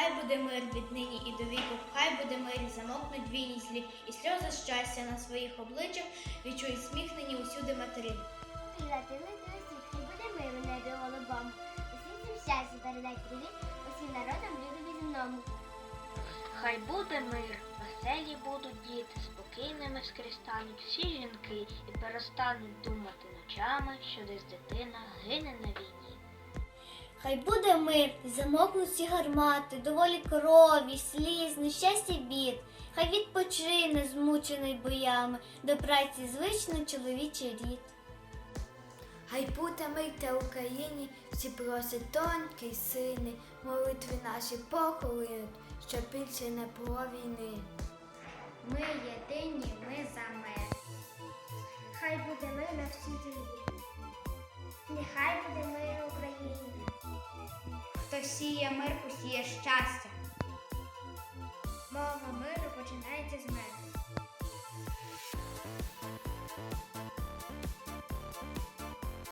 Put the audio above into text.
Хай буде мир віднині і до віку, хай буде мир, замокнуть війні слів, і сльози щастя на своїх обличчях відчують сміхнені усюди матері. Привіти лити буде мир в небі голубом. Усім цим щастя передай привіт, усім народам людові земному. Хай буде мир, веселі будуть діти, спокійними скристануть всі жінки і перестануть думати ночами, що десь дитина гине на Хай буде мир, замокнуть всі гармати, доволі крові, сліз, нещастя бід. Хай відпочине, змучений боями, до праці звично чоловічий рід. Хай буде мир та Україні, всі просять тонкі й сини, молитви наші похолинуть, щоб більше не було війни. Ми єдині, ми за мир. Хай буде мир на всій землі. Нехай буде мир в Україні. Мир, посіє